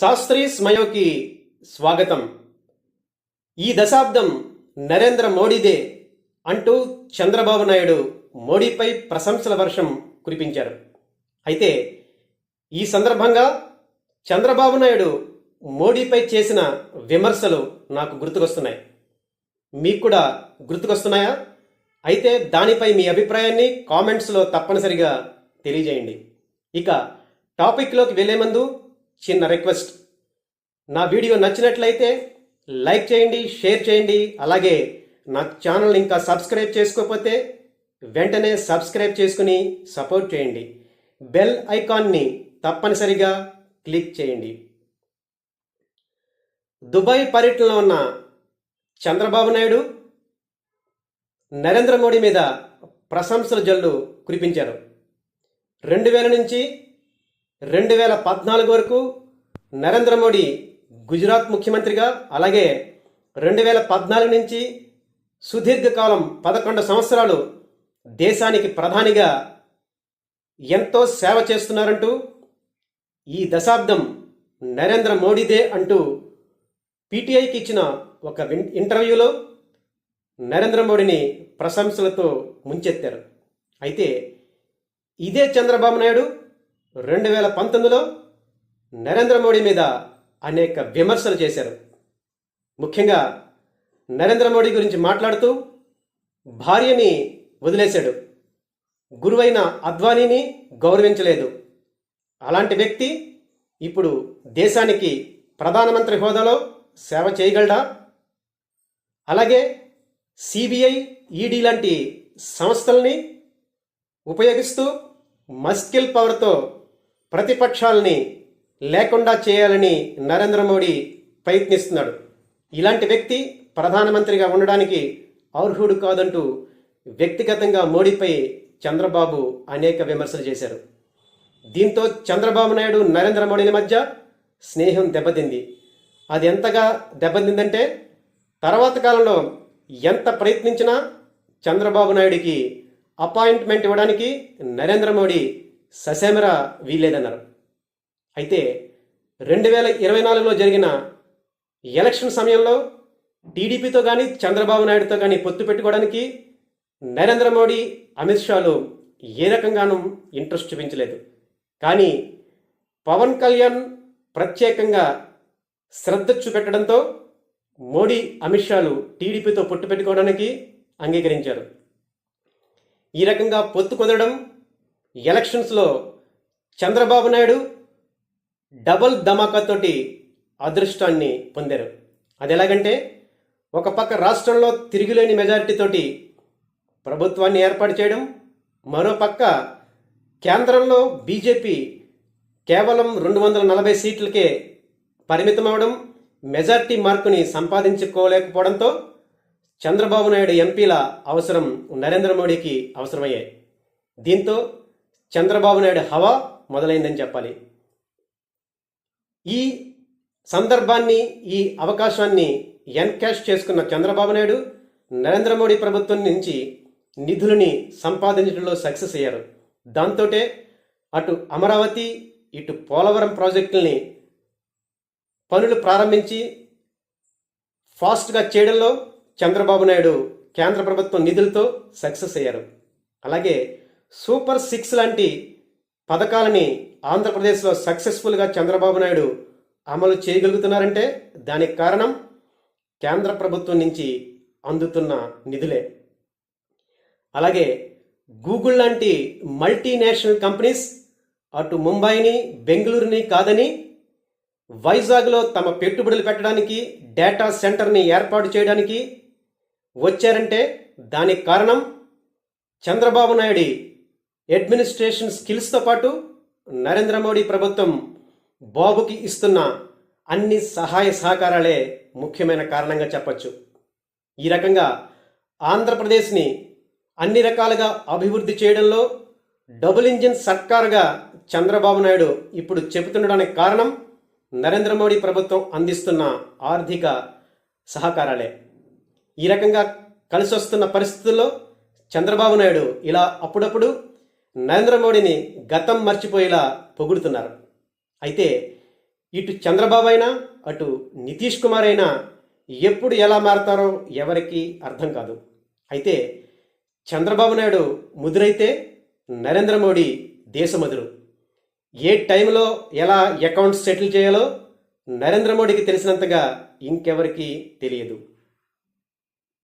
శాస్త్రీ స్మయోకి స్వాగతం. ఈ దశాబ్దం నరేంద్ర మోడీదే అంటూ చంద్రబాబు నాయుడు మోడీపై ప్రశంసల వర్షం కురిపించారు. అయితే ఈ సందర్భంగా చంద్రబాబు నాయుడు మోడీపై చేసిన విమర్శలు నాకు గుర్తుకొస్తున్నాయి. మీకు కూడా గుర్తుకొస్తున్నాయా? అయితే దానిపై మీ అభిప్రాయాన్ని కామెంట్స్లో తప్పనిసరిగా తెలియజేయండి. ఇక టాపిక్లోకి వెళ్ళే ముందు చిన్న రిక్వెస్ట్. నా వీడియో నచ్చినట్లయితే లైక్ చేయండి షేర్ చేయండి. అలాగే నా ఛానల్ ఇంకా సబ్స్క్రైబ్ చేసుకోకపోతే వెంటనే సబ్స్క్రైబ్ చేసుకుని సపోర్ట్ చేయండి. బెల్ ఐకాన్ని తప్పనిసరిగా క్లిక్ చేయండి. దుబాయ్ పర్యటనలో ఉన్న చంద్రబాబు నాయుడు నరేంద్ర మోడీ మీద ప్రశంసల జల్లు కురిపించారు. రెండు వేల నుంచి రెండు వేల పద్నాలుగు వరకు నరేంద్ర మోడీ గుజరాత్ ముఖ్యమంత్రిగా అలాగే రెండు వేల పద్నాలుగు నుంచి సుదీర్ఘకాలం పదకొండు సంవత్సరాలు దేశానికి ప్రధానిగా ఎంతో సేవ చేస్తున్నారంటూ ఈ దశాబ్దం నరేంద్ర మోడీదే అంటూ పీటీఐకి ఇచ్చిన ఒక ఇంటర్వ్యూలో నరేంద్ర మోడీని ప్రశంసలతో ముంచెత్తారు. అయితే ఇదే చంద్రబాబు నాయుడు రెండు వేల పంతొమ్మిదిలో నరేంద్ర మోడీ మీద అనేక విమర్శలు చేశారు. ముఖ్యంగా నరేంద్ర మోడీ గురించి మాట్లాడుతూ భార్యని వదిలేశాడు. గురువైన అద్వానీని గౌరవించలేదు. అలాంటి వ్యక్తి ఇప్పుడు దేశానికి ప్రధానమంత్రి హోదాలో సేవ చేయగలడా? అలాగే సిబిఐ ఈడీ లాంటి సంస్థల్ని ఉపయోగిస్తూ మస్కిల్ పవర్తో ప్రతిపక్షాలని లేకుండా చేయాలని నరేంద్ర మోడీ ప్రయత్నిస్తున్నాడు. ఇలాంటి వ్యక్తి ప్రధానమంత్రిగా ఉండడానికి అర్హుడు కాదంటూ వ్యక్తిగతంగా మోడీపై చంద్రబాబు అనేక విమర్శలు చేశారు. దీంతో చంద్రబాబు నాయుడు నరేంద్ర మోడీల మధ్య స్నేహం దెబ్బతింది. అది ఎంతగా దెబ్బతిందంటే తర్వాత కాలంలో ఎంత ప్రయత్నించినా చంద్రబాబు నాయుడికి అపాయింట్మెంట్ ఇవ్వడానికి నరేంద్ర మోడీ ససేమరా వీల్లేదన్నారు. అయితే రెండు వేల ఇరవై నాలుగులో జరిగిన ఎలక్షన్ సమయంలో టీడీపీతో కానీ చంద్రబాబు నాయుడుతో కానీ పొత్తు పెట్టుకోవడానికి నరేంద్ర మోడీ అమిత్ షాలు ఏ రకంగానూ ఇంట్రెస్ట్ చూపించలేదు. కానీ పవన్ కళ్యాణ్ ప్రత్యేకంగా శ్రద్ధ చూపెట్టడంతో మోడీ అమిత్ షాలు టీడీపీతో పొట్టు పెట్టుకోవడానికి అంగీకరించారు. ఈ రకంగా పొత్తు కుదరడం ఎలక్షన్స్లో చంద్రబాబు నాయుడు డబల్ ధమాకాతోటి అదృష్టాన్ని పొందారు. అది ఎలాగంటే ఒక పక్క రాష్ట్రంలో తిరుగులేని మెజారిటీతోటి ప్రభుత్వాన్ని ఏర్పాటు చేయడం మరో పక్క కేంద్రంలో బీజేపీ కేవలం రెండు వందల నలభై సీట్లకే పరిమితం అవడం మెజార్టీ మార్కుని సంపాదించుకోలేకపోవడంతో చంద్రబాబు నాయుడు ఎంపీల అవసరం నరేంద్ర మోడీకి అవసరమయ్యాయి. దీంతో చంద్రబాబు నాయుడు హవా మొదలైందని చెప్పాలి. ఈ సందర్భాన్ని ఈ అవకాశాన్ని ఎన్కాష్ చేసుకున్న చంద్రబాబు నాయుడు నరేంద్ర మోడీ ప్రభుత్వం నుంచి నిధులని సంపాదించడంలో సక్సెస్ అయ్యారు. దాంతోటే అటు అమరావతి ఇటు పోలవరం ప్రాజెక్టుల్ని పనులు ప్రారంభించి ఫాస్ట్గా చేయడంలో చంద్రబాబు నాయుడు కేంద్ర ప్రభుత్వం నిధులతో సక్సెస్ అయ్యారు. అలాగే సూపర్ సిక్స్ లాంటి పథకాలని ఆంధ్రప్రదేశ్లో సక్సెస్ఫుల్గా చంద్రబాబు నాయుడు అమలు చేయగలుగుతున్నారంటే దానికి కారణం కేంద్ర ప్రభుత్వం నుంచి అందుతున్న నిధులే. అలాగే గూగుల్ లాంటి మల్టీనేషనల్ కంపెనీస్ అటు ముంబైని బెంగళూరుని కాదని వైజాగ్లో తమ పెట్టుబడులు పెట్టడానికి డేటా సెంటర్ని ఏర్పాటు చేయడానికి వచ్చారంటే దానికి కారణం చంద్రబాబు నాయుడి అడ్మినిస్ట్రేషన్ స్కిల్స్తో పాటు నరేంద్ర మోడీ ప్రభుత్వం బాబుకి ఇస్తున్న అన్ని సహాయ సహకారాలే ముఖ్యమైన కారణంగా చెప్పచ్చు. ఈ రకంగా ఆంధ్రప్రదేశ్ని అన్ని రకాలుగా అభివృద్ధి చేయడంలో డబుల్ ఇంజిన్ సర్కారుగా చంద్రబాబు నాయుడు ఇప్పుడు చెబుతుండడానికి కారణం నరేంద్ర మోడీ ప్రభుత్వం అందిస్తున్న ఆర్థిక సహకారాలే. ఈ రకంగా కలిసి వస్తున్న పరిస్థితుల్లో చంద్రబాబు నాయుడు ఇలా అప్పుడప్పుడు నరేంద్ర మోడీని గతం మర్చిపోయేలా పొగుడుతున్నారు. అయితే ఇటు చంద్రబాబు అయినా అటు నితీష్ కుమార్ అయినా ఎప్పుడు ఎలా మారతారో ఎవరికి అర్థం కాదు. అయితే చంద్రబాబు నాయుడు ముదురైతే నరేంద్ర మోడీ దేశమదురు. ఏ టైంలో ఎలా అకౌంట్స్ సెటిల్ చేయాలో నరేంద్ర మోడీకి తెలిసినంతగా ఇంకెవరికీ తెలియదు.